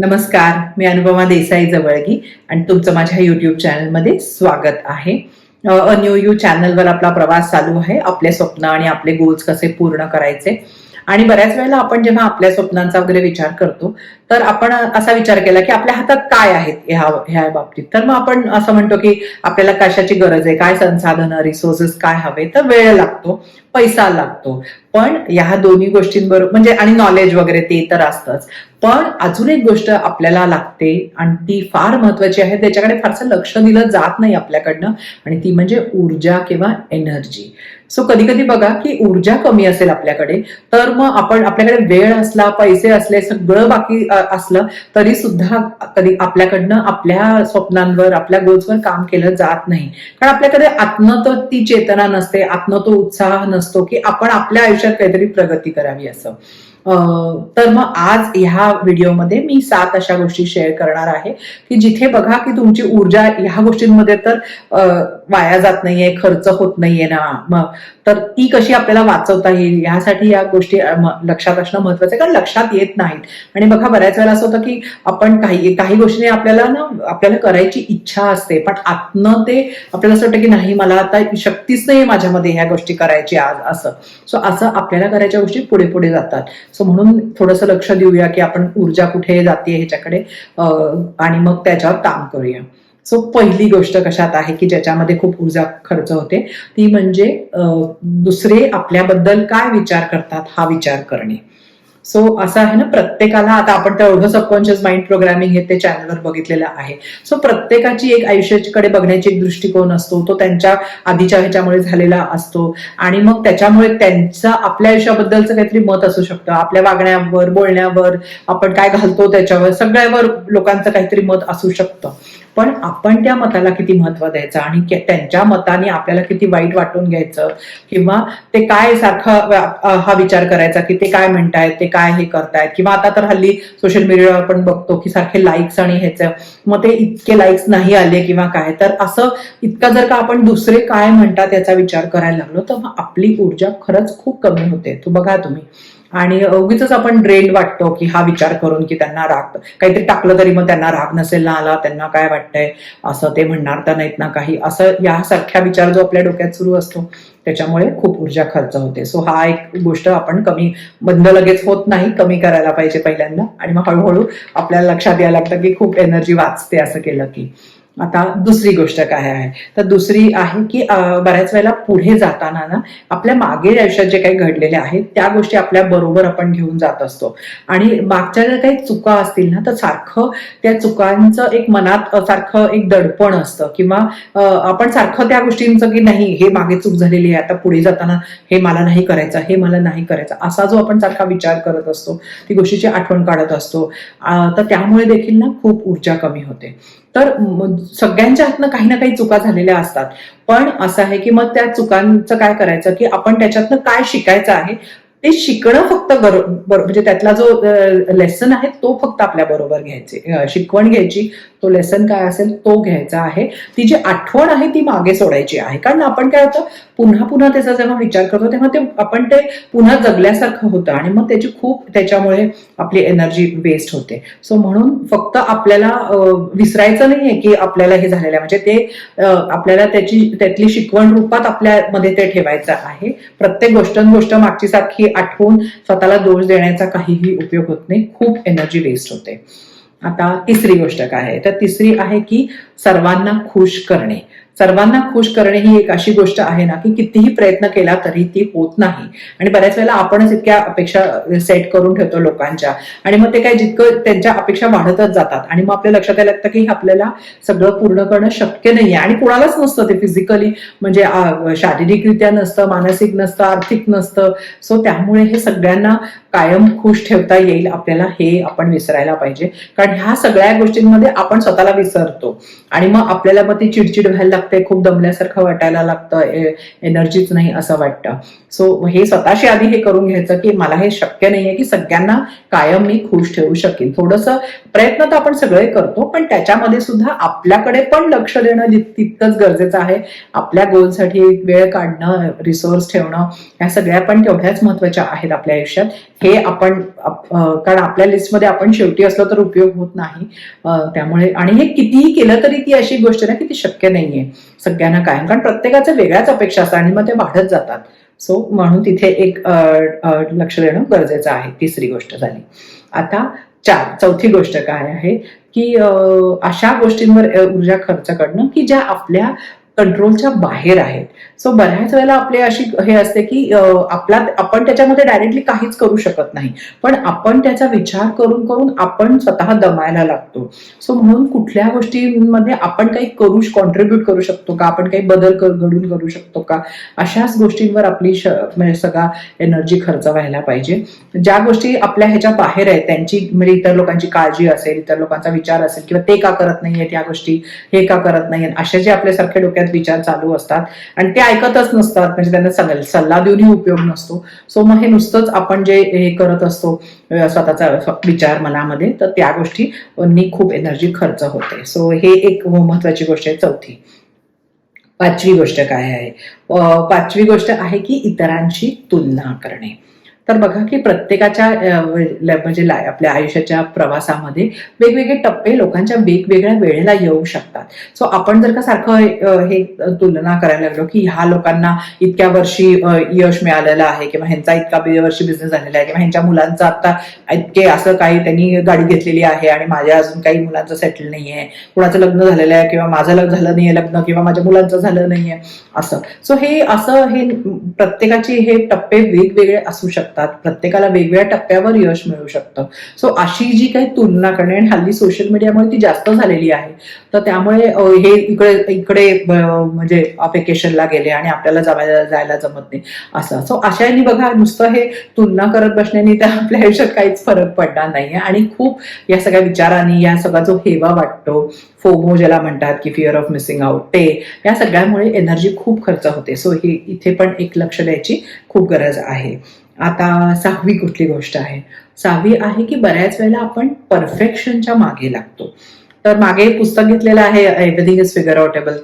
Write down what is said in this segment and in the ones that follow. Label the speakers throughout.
Speaker 1: नमस्कार मी अनुपमा देसाई जवळगी आणि तुमचं माझ्या युट्यूब चॅनलमध्ये स्वागत आहे. अ न्यू यू चॅनलवर आपला प्रवास चालू आहे. आपले स्वप्न आणि आपले गोल्स कसे पूर्ण करायचे? आणि बऱ्याच वेळेला आपण जेव्हा आपल्या स्वप्नांचा वगैरे विचार करतो तर आपण असा विचार केला की आपल्या हातात काय आहेत ह्या ह्या बाबतीत. तर मग आपण असं म्हणतो की आपल्याला कशाची गरज आहे काय संसाधनं रिसोर्सेस काय हवे तर वेळ लागतो पैसा लागतो. पण ह्या दोन्ही गोष्टींबरोबर म्हणजे आणि नॉलेज वगैरे ते तर असतंच. पण अजून एक गोष्ट आपल्याला लागते आणि ती फार महत्वाची आहे त्याच्याकडे फारसं लक्ष दिलं जात नाही आपल्याकडनं आणि ती म्हणजे ऊर्जा किंवा एनर्जी सो कधी कधी बघा की ऊर्जा कमी असेल आपल्याकडे तर मग आपण आपल्याकडे वेळ असला पैसे असले सगळं बाकी असलं तरी सुद्धा कधी आपल्याकडनं आपल्या स्वप्नांवर आपल्या गोल्सवर काम केलं जात नाही. कारण आपल्याकडे आत्म तर ती चेतना नसते आत्म तो उत्साह नसतो की आपण आपल्या आयुष्यात काहीतरी प्रगती करावी असं. तर मग आज ह्या व्हिडिओमध्ये मी सात अशा गोष्टी शेअर करणार आहे की जिथे बघा की तुमची ऊर्जा ह्या गोष्टींमध्ये तर वाया जात नाहीये खर्च होत नाहीये ना. मग तर ती कशी आपल्याला वाचवता येईल यासाठी या गोष्टी लक्षात असणं महत्वाचं आहे कारण लक्षात येत नाहीत. आणि बघा बऱ्याच वेळेला असं होतं की आपण काही काही गोष्टी आपल्याला ना आपल्याला करायची इच्छा असते पण आतनं ते आपल्याला असं वाटतं की नाही मला आता शक्तीच नाही माझ्यामध्ये ह्या गोष्टी करायची आज असं. सो असं आपल्याला करायच्या गोष्टी पुढे पुढे जातात. सो म्हणून थोडंसं लक्ष देऊया की आपण ऊर्जा कुठे जाते ह्याच्याकडे आणि मग त्याच्यावर काम करूया. सो पहिली गोष्ट कशात आहे की ज्याच्यामध्ये खूप ऊर्जा खर्च होते ती म्हणजे दुसरे आपल्याबद्दल काय विचार करतात हा विचार करणे. सो असं आहे ना प्रत्येकाला आता आपण तेवढं सबकॉन्शियस माइंड प्रोग्रामिंग हे ते चॅनलवर बघितलेलं आहे. सो प्रत्येकाची एक आयुष्याकडे बघण्याची एक दृष्टिकोन असतो तो त्यांच्या आधीच्या ह्याच्यामुळे झालेला असतो. आणि मग त्याच्यामुळे त्यांचं आपल्या आयुष्याबद्दलचं काहीतरी मत असू शकतं. आपल्या वागण्यावर बोलण्यावर आपण काय घालतो त्याच्यावर सगळ्यावर लोकांचं काहीतरी मत असू शकतं. पण आपण त्या मताला किती महत्त्व द्यायचं? आणि त्यांच्या मताने आपल्याला किती वाईट वाटून घ्यायचं? किंवा ते काय सारखं हा विचार करायचा की ते काय म्हणतायत ते काय हे करतायत? किंवा आता तर हल्ली सोशल मीडियावर आपण बघतो की सारखे लाईक्स आणि ह्याचं मग ते इतके लाईक्स नाही आले किंवा काय? तर असं इतकं जर का आपण दुसरे काय म्हणतात याचा विचार करायला लागलो तर मग आपली ऊर्जा खरंच खूप कमी होते. तो बघा तुम्ही. आणि उगीच आपण ड्रेन वाटतो की हा विचार करून की त्यांना राग काहीतरी टाकलं तरी मग त्यांना राग नसेल ना आला त्यांना काय वाटतंय असं ते म्हणणार तर नाहीत ना काही. असं यासारख्या विचार जो आपल्या डोक्यात सुरू असतो त्याच्यामुळे खूप ऊर्जा खर्च होते. सो हा एक गोष्ट आपण कमी बंद लगेच होत नाही कमी करायला पाहिजे पहिल्यांदा. आणि मग हळूहळू आपल्याला लक्षात यायला लागतं की खूप एनर्जी वाचते असं केलं की. आता दुसरी गोष्ट काय आहे? तर दुसरी आहे की बऱ्याच वेळेला पुढे जाताना ना आपल्या मागे आयुष्यात जे काही घडलेले आहेत त्या गोष्टी आपल्या बरोबर आपण घेऊन जात असतो. आणि मागच्या ज्या काही चुका असतील ना तर सारखं त्या चुकांचं एक मनात सारखं एक दडपण असतं. किंवा आपण सारखं त्या गोष्टींचं की नाही हे मागे चूक झालेली आहे आता पुढे जाताना हे मला नाही करायचं हे मला नाही करायचं असा जो आपण सारखा विचार करत असतो ती गोष्टीची आठवण काढत असतो. तर त्यामुळे देखील ना खूप ऊर्जा कमी होते. तर सगळ्यांच्या हातनं काही ना काही चुका झालेल्या असतात. पण असं आहे की मग त्या चुकांचं काय करायचं? की आपण त्याच्यातनं काय शिकायचं आहे? ते शिकणं फक्त म्हणजे त्यातला जो लेसन आहे तो फक्त आपल्या बरोबर घ्यायचे शिकवण घ्यायची तो लेसन काय असेल तो घ्यायचा आहे. ती जी आठवण आहे ती मागे सोडायची आहे. कारण आपण काय होतं पुन्हा पुन्हा त्याचा जेव्हा विचार करतो तेव्हा ते आपण ते पुन्हा जगल्यासारखं होतं आणि मग त्याची खूप त्याच्यामुळे आपली एनर्जी वेस्ट होते. सो म्हणून फक्त आपल्याला विसरायचं नाहीये की आपल्याला हे झालेलं आहे. म्हणजे ते आपल्याला त्याची त्यातली शिकवण रूपात आपल्यामध्ये ते ठेवायचं आहे. प्रत्येक गोष्ट गोष्ट मागची सारखी आठवून स्वतःला दोष देण्याचा काहीही उपयोग होत नाही. खूप एनर्जी वेस्ट होते. आता तिसरी गोष्ट काय आहे? तर तिसरी आहे की सर्वांना खुश करणे. सर्वांना खुश करणे ही एक अशी गोष्ट आहे ना की कितीही प्रयत्न केला तरी ती होत नाही. आणि बऱ्याच वेळेला आपणच इतक्या अपेक्षा सेट करून ठेवतो लोकांच्या. आणि मग ते काय जितकं त्यांच्या अपेक्षा वाढतच जातात. आणि मग आपल्या लक्षात यायला लागतं की आपल्याला सगळं पूर्ण करणं शक्य नाहीये. आणि कोणालाच नसतं ते फिजिकली म्हणजे शारीरिकरित्या नसतं मानसिक नसतं आर्थिक नसतं. सो त्यामुळे हे सगळ्यांना कायम खुश ठेवता येईल आपल्याला हे आपण विसरायला पाहिजे. कारण ह्या सगळ्या गोष्टींमध्ये आपण स्वतःला विसरतो. आणि मग आपल्याला मग ती चिडचिड व्हायला लागते. लागते खूप दमल्यासारखं वाटायला लागतं एनर्जीच नाही असं वाटतं. सो हे स्वतःशी आधी हे करून घ्यायचं की मला हे शक्य नाहीये की सगळ्यांना कायम मी खुश ठेवू शकेन. थोडंसं प्रयत्न तर आपण सगळे करतो पण त्याच्यामध्ये सुद्धा आपल्याकडे पण लक्ष देणं तितकंच गरजेचं आहे. आपल्या गोलसाठी वेळ काढणं रिसोर्स ठेवणं ह्या सगळ्या पण तेवढ्याच महत्त्वाच्या आहेत आपल्या आयुष्यात. हे आपण कारण आपल्या लिस्टमध्ये आपण शेवटी असलो तर उपयोग होत नाही. त्यामुळे आणि हे कितीही केलं तरी ती अशी गोष्ट ना की ती शक्य नाहीये. सगळ्यांना कायम. कारण प्रत्येकाच्या वेगळ्याच अपेक्षा असतात आणि मग ते वाढत जातात. सो म्हणून तिथे एक लक्ष देणं गरजेचं आहे. तिसरी गोष्ट झाली. आता चार चौथी गोष्ट काय आहे? की अशा गोष्टींवर ऊर्जा खर्च करणं की ज्या आपल्या कंट्रोलच्या बाहेर आहेत. सो बऱ्याच वेळेला आपले अशी हे असते की आपला आपण त्याच्यामध्ये डायरेक्टली काहीच करू शकत नाही. पण आपण त्याचा विचार करून करून आपण स्वतः दमायला लागतो. सो म्हणून कुठल्या गोष्टींमध्ये आपण काही करू कॉन्ट्रीब्युट करू शकतो का? आपण काही बदल घडून करू शकतो का? अशाच गोष्टींवर आपली म्हणजे सगळा एनर्जी खर्च व्हायला पाहिजे. ज्या गोष्टी आपल्या ह्याच्या बाहेर आहेत त्यांची म्हणजे इतर लोकांची काळजी असेल इतर लोकांचा विचार असेल किंवा ते का करत नाहीयेत या गोष्टी हे का करत नाही असे जे आपल्यासारख्या डोक्यात विचार चालू असतात. आणि ते ऐकतच नसतात. म्हणजे त्यांना सगळं सल्ला देऊनही उपयोग नसतो. सो मग हे नुसतंच आपण जे हे करत असतो स्वतःचा विचार मनामध्ये तर त्या गोष्टींनी खूप एनर्जी खर्च होते. सो हे एक हो महत्वाची गोष्ट आहे. चौथी पाचवी गोष्ट काय आहे? पाचवी गोष्ट आहे की इतरांची तुलना करणे. तर बघा की प्रत्येकाच्या म्हणजे आपल्या आयुष्याच्या प्रवासामध्ये वेगवेगळे टप्पे लोकांच्या वेगवेगळ्या वेळेला येऊ शकतात. सो आपण जर का सारखं हे तुलना करायला लागलो की ह्या लोकांना इतक्या वर्षी यश मिळालेलं आहे किंवा ह्यांचा इतका वर्षी बिझनेस झालेला आहे किंवा ह्यांच्या मुलांचा आता इतके असं काही त्यांनी गाडी घेतलेली आहे आणि माझ्या अजून काही मुलांचं सेटल नाहीये कुणाचं लग्न झालेलं आहे किंवा माझं लग्न झालं नाहीये लग्न किंवा माझ्या मुलांचं झालं नाहीये असं. सो हे असं हे प्रत्येकाचे हे टप्पे वेगवेगळे असू शकतात. प्रत्येकाला वेगवेगळ्या टप्प्यावर यश मिळू शकतं. सो अशी जी काही तुलना करणे आणि हल्ली सोशल मीडियामुळे ती जास्त झालेली आहे. तर त्यामुळे हे इकडे इकडे म्हणजे अपेकेशनला गेले आणि आपल्याला जमायला जायला जमत नाही. असं. सो अशाने बघा नुसतं हे तुलना करत बसण्याने त्या आपल्या आयुष्यात काहीच फरक पडणार नाहीये. आणि खूप या सगळ्या विचारांनी या सगळा जो हेवा वाटतो फोमो ज्याला म्हणतात की फिअर ऑफ मिसिंग आउट ते या सगळ्यामुळे एनर्जी खूप खर्च होते. सो ही इथे पण एक लक्ष द्यायची खूप गरज आहे. आता सहावी कुठली गोष्ट आहे? सहावी आहे की बऱ्याच वेळेला आपण परफेक्शनच्या मागे लागतो. तर मागे एक पुस्तक घेतलेलं आहे एव्हरीथिंग इज फिगर आउटेबल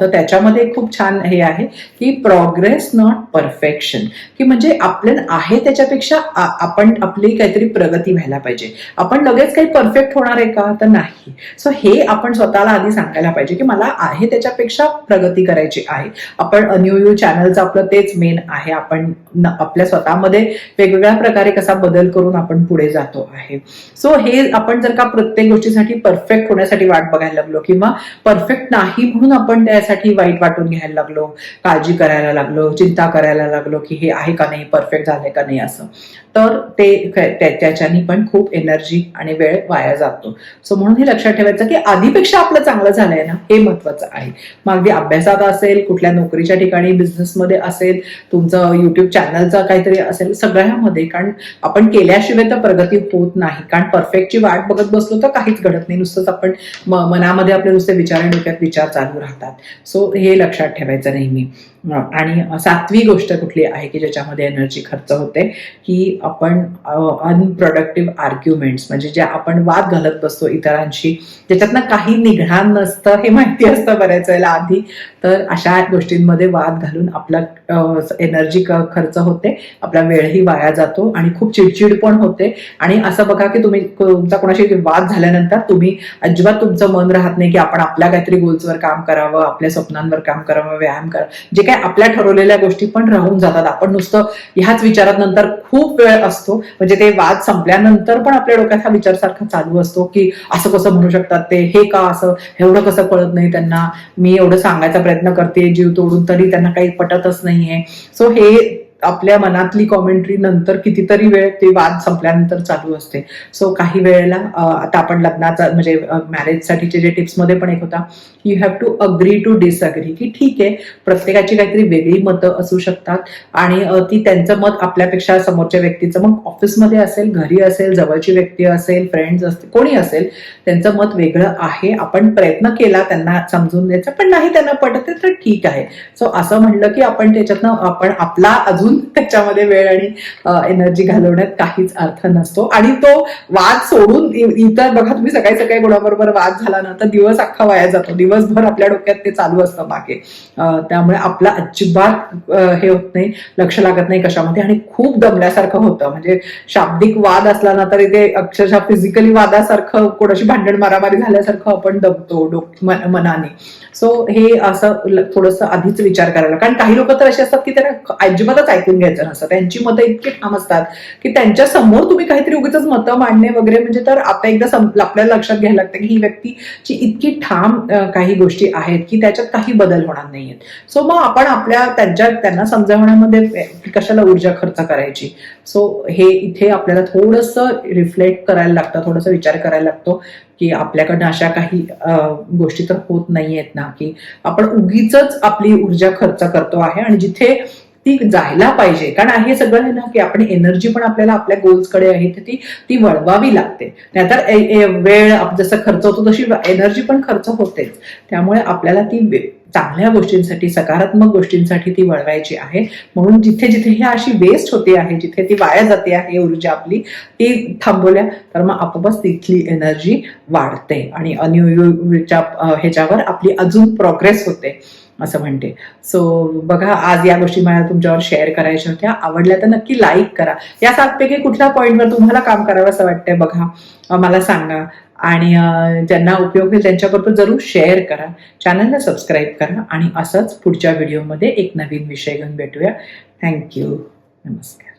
Speaker 1: तर त्याच्यामध्ये खूप छान हे आहे की प्रोग्रेस नॉट परफेक्शन की म्हणजे आपल्याला आहे त्याच्यापेक्षा आपण आपली काहीतरी प्रगती व्हायला पाहिजे. आपण लगेच काही परफेक्ट होणार आहे का? तर नाही. सो हे आपण स्वतःला आधी सांगायला पाहिजे की मला आहे त्याच्यापेक्षा प्रगती करायची आहे. आपण न्यू यू चॅनलचं आपलं तेच मेन आहे. आपण आपल्या स्वतःमध्ये वेगवेगळ्या प्रकारे कसा बदल करून आपण पुढे जातो आहे. सो हे आपण जर का प्रत्येक गोष्टीसाठी परफेक्ट होण्यासाठी वाट बघायला लागलो किंवा परफेक्ट नाही म्हणून आपण त्यासाठी वाईट वाटून घ्यायला लागलो. काळजी करायला लागलो चिंता करायला लागलो की हे आहे का नाही परफेक्ट झालंय का नाही असं. तर ते त्याच्यानी पण खूप एनर्जी आणि वेळ वाया जातो. सो म्हणून हे लक्षात ठेवायचं की आधीपेक्षा आपलं चांगलं झालंय ना हे महत्वाचं आहे. मग अगदी अभ्यासात असेल कुठल्या नोकरीच्या ठिकाणी बिझनेसमध्ये असेल तुमचं युट्यूब चॅनलचं काहीतरी असेल सगळ्यामध्ये. कारण आपण केल्याशिवाय तर प्रगती होत नाही. कारण परफेक्टची वाट बघत बसलो तर काहीच घडत नाही. नुसतंच आपण म- मनामध्ये आपले नुसते विचार डोक्यात विचार चालू राहतात. सो हे लक्षात ठेवायचं नेहमी. आणि सातवी गोष्ट कुठली आहे की ज्याच्यामध्ये एनर्जी खर्च होते? की आपण अनप्रोडक्टिव्ह आर्ग्युमेंट्स म्हणजे जे आपण वाद घालत बसतो इतरांशी ज्याच्यातनं काही निघणार नसतं हे माहिती असतं बऱ्याच वेळेला आधी. तर अशा गोष्टींमध्ये वाद घालून आपला एनर्जी खर्च होते आपला वेळही वाया जातो आणि खूप चिडचिड पण होते. आणि असं बघा की तुम्ही तुमचा कोणाशी वाद झाल्यानंतर तुम्ही अजिबात तुमचं मन राहत नाही की आपण आपल्या काहीतरी गोल्सवर काम करावं आपल्या स्वप्नांवर काम करावं व्यायाम करावं. जे काही काय आपल्या ठरवलेल्या गोष्टी पण राहून जातात. आपण नुसतं ह्याच विचारात नंतर खूप वेळ असतो. म्हणजे ते वाद संपल्यानंतर पण आपल्या डोक्यात हा विचार सारखा चालू असतो की असं कसं म्हणू शकतात ते हे का असं एवढं कसं कळत नाही त्यांना. मी एवढं सांगायचा प्रयत्न करते जीव तोडून तरी त्यांना काही पटतच नाहीये. सो हे आपल्या मनातली कॉमेंट्री नंतर कितीतरी वेळ ते वाद संपल्यानंतर चालू असते. सो काही वेळेला आता आपण लग्नाचा म्हणजे मॅरेजसाठीचे जे टिप्समध्ये पण एक होता you have to agree to disagree की ठीक आहे प्रत्येकाची काहीतरी वेगळी मतं असू शकतात आणि ती त्यांचं मत आपल्यापेक्षा समोरच्या व्यक्तीचं मग ऑफिसमध्ये असेल घरी असेल जवळची व्यक्ती असेल फ्रेंड्स असतील कोणी असेल त्यांचं मत वेगळं आहे आपण प्रयत्न केला त्यांना समजून द्यायचा पण नाही त्यांना पटत आहे तर ठीक आहे. सो असं म्हणलं की आपण त्याच्यातनं आपण आपला अजून त्याच्यामध्ये वेळ आणि एनर्जी घालवण्यात काहीच अर्थ नसतो. आणि तो वाद सोडून इतर बघा तुम्ही सकाळी सकाळी कोणाबरोबर वाद झाला ना तर दिवस अख्खा वाया जातो. दिवसभर आपल्या डोक्यात ते चालू असतं मागे त्यामुळे आपला अजिबात हे होत नाही लक्ष लागत नाही कशामध्ये. आणि खूप दमल्यासारखं होतं. म्हणजे शाब्दिक वाद असला ना तरी ते अक्षरशः फिजिकली वादासारखं कोणाशी भांडण मारामारी झाल्यासारखं आपण दमतो डोक मनाने. सो हे असं थोडंसं आधीच विचार करायला. कारण काही लोक तर असे असतात की त्यांना अजिबातच ऐकून घ्यायचं नसतं. त्यांची मतं इतकी ठाम असतात की त्यांच्यासमोर तुम्ही काहीतरी उगीच मतं मांडणे वगैरे म्हणजे तर आता एकदा आपल्याला लक्षात घ्यायला लागतं की ही व्यक्तीची इतकी ठाम काही गोष्टी आहेत की त्याच्यात काही बदल होणार नाहीयेत. सो मग आपण आपल्या त्यांच्या त्यांना समजावण्यामध्ये कशाला ऊर्जा खर्च करायची? सो हे इथे आपल्याला थोडंसं रिफ्लेक्ट करायला लागतं थोडंसं विचार करायला लागतो की आपल्याकडनं अशा काही गोष्टी तर होत नाहीयेत ना की आपण उगीच आपली ऊर्जा खर्च करतो आहे आणि जिथे ती जायला पाहिजे. कारण हे सगळं आहे ना की आपण एनर्जी पण आपल्याला आपल्या गोल्सकडे आहे तर ती ती वळवावी लागते. नाहीतर वेळ जसं खर्च होतो तशी एनर्जी पण खर्च होतेच त्यामुळे आपल्याला ती चांगल्या गोष्टींसाठी सकारात्मक गोष्टींसाठी ती वळवायची आहे. म्हणून जिथे जिथे ही अशी वेस्ट होते आहे जिथे ती वाया जाते आहे ऊर्जा आपली ती थांबवल्या तर मग आपोआपच तिथली एनर्जी वाढते. आणि अन्यूच्या ह्याच्यावर आपली अजून प्रोग्रेस होते. असं म्हणते. सो बघा आज या गोष्टी मला तुमच्यावर शेअर करायच्या होत्या. आवडल्या तर नक्की लाईक करा. या सातपैकी कुठल्या पॉईंटवर तुम्हाला काम करावं असं वाटतंय बघा. मला सांगा. आणि ज्यांना उपयोग होईल त्यांच्याबरोबर जरूर शेअर करा. चॅनलला सबस्क्राईब करा. आणि असंच पुढच्या व्हिडिओमध्ये एक नवीन विषय घेऊन भेटूया. थँक्यू नमस्कार.